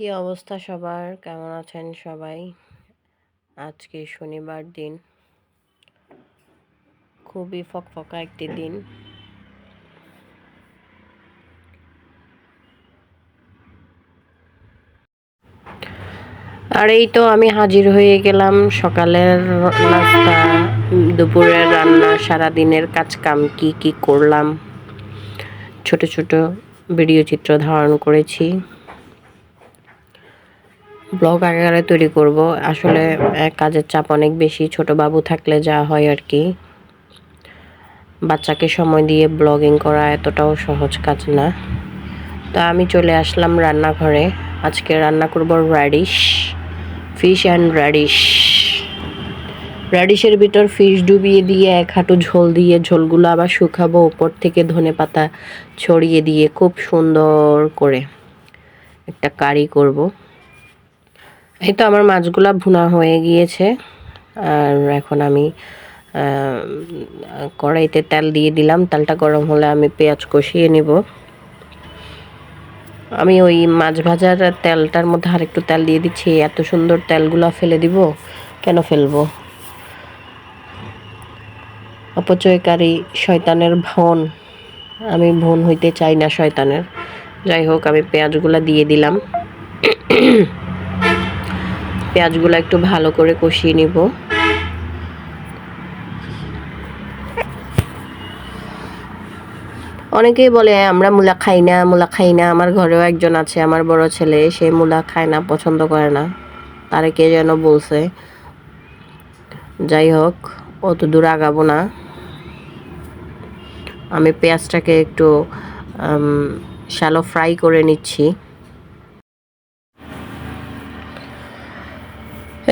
কি অবস্থা সবার? কেমন আছেন সবাই? আজকে শনিবার দিন। খুবই ফকফকা একটি দিন। আর এই তো আমি হাজির হয়ে গেলাম সকালের নাস্তা, দুপুরের রান্না সারা দিনের কাজ কাম কি কি করলাম। ছোট ছোট ভিডিও চিত্র ধারণ করেছি। ব্লগ আকারে তৈরি করব। আসলে কাজের চাপ অনেক বেশি। ছোট বাবু থাকলে যা হয় আর কি। বাচ্চাকে সময় দিয়ে ব্লগিং করা এতটাও সহজ কাজ না। তা আমি চলে আসলাম রান্নাঘরে। আজকে রান্না করব র্যাডিশ ফিশ অ্যান্ড র্যাডিশ র্যাডিশের ভিতর ফিশ ডুবিয়ে দিয়ে, এক হাঁটু ঝোল দিয়ে, ঝোলগুলো আবার শুকাবো। উপর থেকে ধনে পাতা ছড়িয়ে দিয়ে, খুব সুন্দর করে একটা কারি করব। এই তো আমার মাছগুলা ভুনা হয়ে গিয়েছে। আর এখন আমি কড়াইতে তেল দিয়ে দিলাম। তেলটা গরম হলে আমি পেঁয়াজ কষিয়ে নিব। আমি ওই মাছ ভাজার তেলটার মধ্যে আরেকটু তেল দিয়ে দিচ্ছি। এত সুন্দর তেলগুলা ফেলে দিব, কেন ফেলব? অপচয়কারী শয়তানের ভন আমি ভন হইতে চাই না শয়তানের। যাই হোক, আমি পেঁয়াজগুলা দিয়ে দিলাম। পেঁয়াজগুলো একটু ভালো করে কষিয়ে নিব। অনেকেই বলে, আমরা মূলা খাই না, মূলা খাই না, আমার ঘরেও একজন আছে, আমার বড় ছেলে, সে মূলা খায় না, পছন্দ করে না। তারে কে যেন বলছে। যাই হোক অত দূর আগাবো না। আমি পেঁয়াজটাকে একটু শ্যালো ফ্রাই করে নিচ্ছি।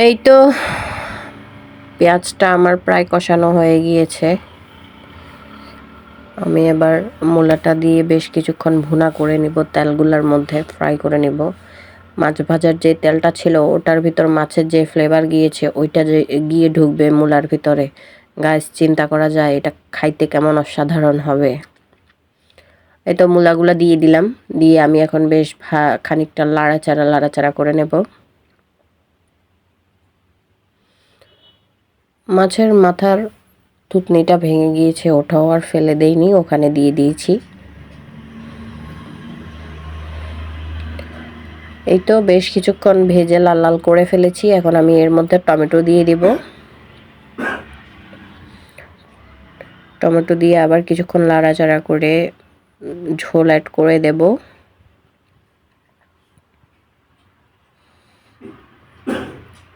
এই তো, পেঁয়াজটা আমার প্রায় কষানো হয়ে গিয়েছে। আমি এবার মূলাটা দিয়ে বেশ কিছুক্ষণ ভুনা করে নিব, তেলগুলোর মধ্যে ফ্রাই করে নিব। মাছ ভাজার যে তেলটা ছিল, ওটার ভিতর মাছের যে ফ্লেভার গিয়েছে, ওইটা যে গিয়ে ঢুকবে মূলার ভিতরে। গাছ চিন্তা করা যায়, এটা খাইতে কেমন অসাধারণ হবে। এই তো মূলাগুলো দিয়ে দিলাম, দিয়ে আমি এখন বেশ খানিকটা লাড়াচাড়া লাড়াচাড়া করে নেব। মাছের মাথার থুতনিটা ভেঙে গিয়েছে, ওটাও আর ফেলে দেইনি, ওখানে দিয়ে দিয়েছি। এই তো বেশ কিছুক্ষণ ভেজে লাল লাল করে ফেলেছি, এখন আমি এর মধ্যে টমেটো দিয়ে দিব। টমেটো দিয়ে আবার কিছুক্ষণ লাড়াচাড়া করে ঝোল অ্যাড করে দেবো।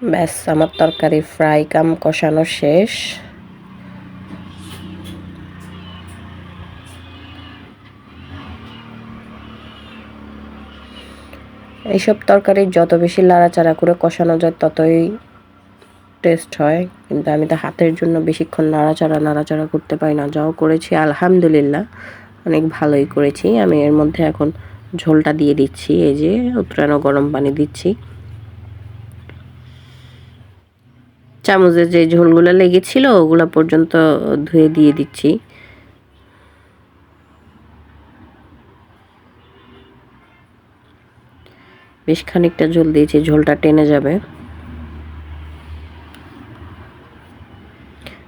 ব্যাস, আমার তরকারি ফ্রাই কাম কষানো শেষ। এইসব তরকারি যত বেশি লাড়াচাড়া করে কষানো যায়, ততই টেস্ট হয়। কিন্তু আমি তো হাতের জন্য বেশিক্ষণ নাড়াচাড়া নাড়াচাড়া করতে পারি না। যাও করেছি, আলহামদুলিল্লাহ, অনেক ভালোই করেছি। আমি এর মধ্যে এখন ঝোলটা দিয়ে দিচ্ছি, এই যে উত্তরানো গরম পানি দিচ্ছি। চামচের যে ঝোলগুলো লেগেছিল, ওগুলো পর্যন্ত ধুয়ে দিয়ে দিচ্ছি। বেশ খানিকটা ঝোল দিয়েছি, ঝোলটা টেনে যাবে।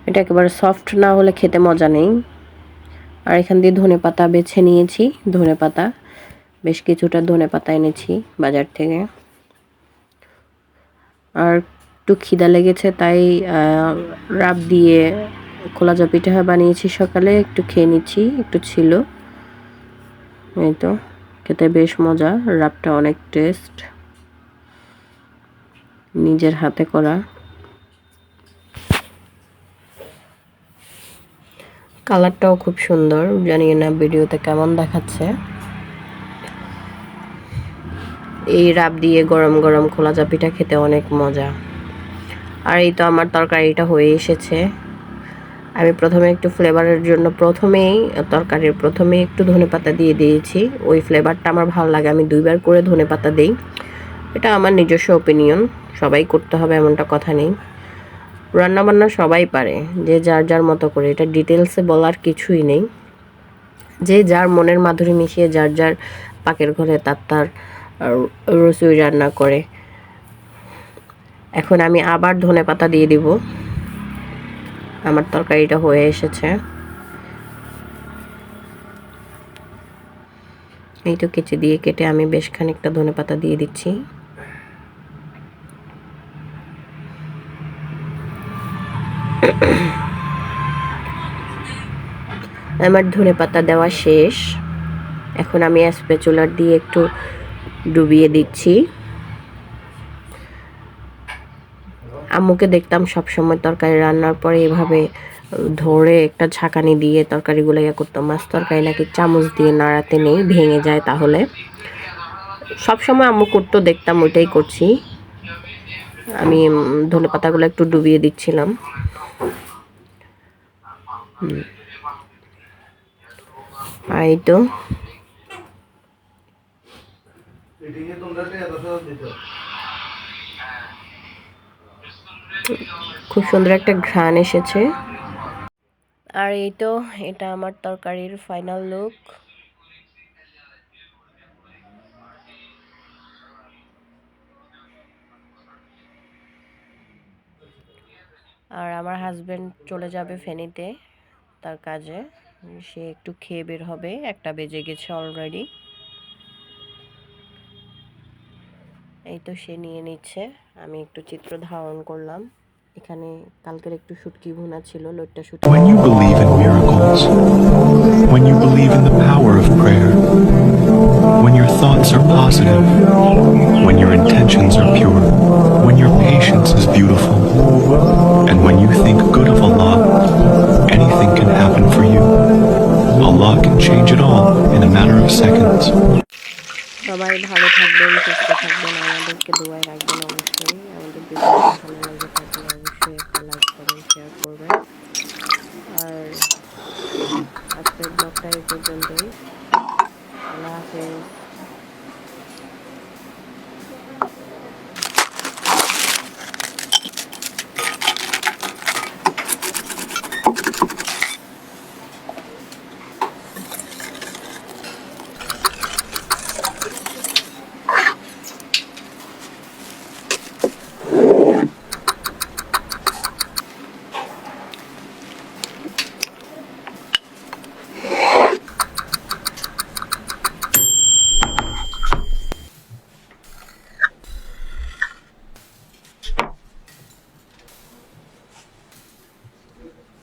এটা একেবারে সফট না হলে খেতে মজা নেই। আর এখান দিয়ে ধনে পাতা বেছে নিয়েছি, ধনে পাতা। বেশ কিছুটা ধনে পাতা এনেছি বাজার থেকে। আর একটু খিদা লেগেছে, তাই রাব দিয়ে খোলা জা পিঠা বানিয়েছি সকালে, একটু খেয়ে নিচ্ছি, একটু ছিল। এই তো, খেতে বেশ মজা, রাবটা অনেক টেস্ট। নিজের হাতে করা। কালারটাও খুব সুন্দর জানি না ভিডিওতে কেমন দেখাচ্ছে। এই রাব দিয়ে গরম গরম খোলা চাপিটা খেতে অনেক মজা। আর এই তো আমার তরকারিটা হয়ে এসেছে। আমি প্রথমে একটু ফ্লেভারের জন্য প্রথমেই, তরকারির প্রথমে একটু ধনে পাতা দিয়ে দিয়েছি। ওই ফ্লেভারটা আমার ভালো লাগে, আমি দুইবার করে ধনে পাতা দিই। এটা আমার নিজস্ব ওপিনিয়ন সবাই করতে হবে এমনটা কথা নেই। রান্নাবান্না সবাই পারে, যে যার যার মতো করে, এটা ডিটেলসে বলার কিছুই নেই। যে যার মনের মাধুরী মিশিয়ে যার যার পাকের ঘরে তার তার রসুই রান্না করে। এখন আমি আবার ধনে পাতা দিয়ে দিব। আমার তরকারিটা হয়ে এসেছে। এই তো কেচে দিয়ে কেটে আমি বেশ খানিকটা ধনে পাতা দিয়ে দিচ্ছি। আমার ধনে পাতা দেওয়া শেষ। এখন আমি স্প্যাচুলার দিয়ে একটু ডুবিয়ে দিচ্ছি। আম্মুকে দেখতাম সব সময় তরকারি রান্নার পরে এভাবে ধরে একটা ঝাঁকানি দিয়ে তরকারিগুলো ইয়ে করতো মাছ তরকারি নাকি চামচ দিয়ে নাড়াতে নেই, ভেঙে যায় তাহলে। সব সময় আম্মু করতো, দেখতাম ওইটাই করছি। আমি ধনে পাতাগুলো একটু ডুবিয়ে দিচ্ছিলাম। এই তো। খুব সুন্দর একটা ঘ্রাণ এসেছে। আর এই তো, এটা আমার তরকারির ফাইনাল লুক আর আমার হাজবেন্ড চলে যাবে ফেনীতে তার কাজে। সে একটু খেয়ে বের হবে, একটা বেজে গেছে অলরেডি এই তো সে নিয়ে নিচ্ছে, আমি একটু চিত্র ধারণ করলাম। এখানে কালকের একটু শুটকি ভুনা ছিল লোটটা শুটকি When you believe in miracles, when you believe in the power of prayer, when your thoughts are positive, when your intentions are pure, when your patience is beautiful, and when you think good of Allah, anything can happen for you. Allah can change it all in a matter of seconds. সবাই ভালো থাকবেন সুস্থ থাকবেন আমাদেরকে দোয়ায় রাখবেন অবশ্যই আমাদের ব্লগটা এই পর্যন্তই আল্লাহ হাফেজ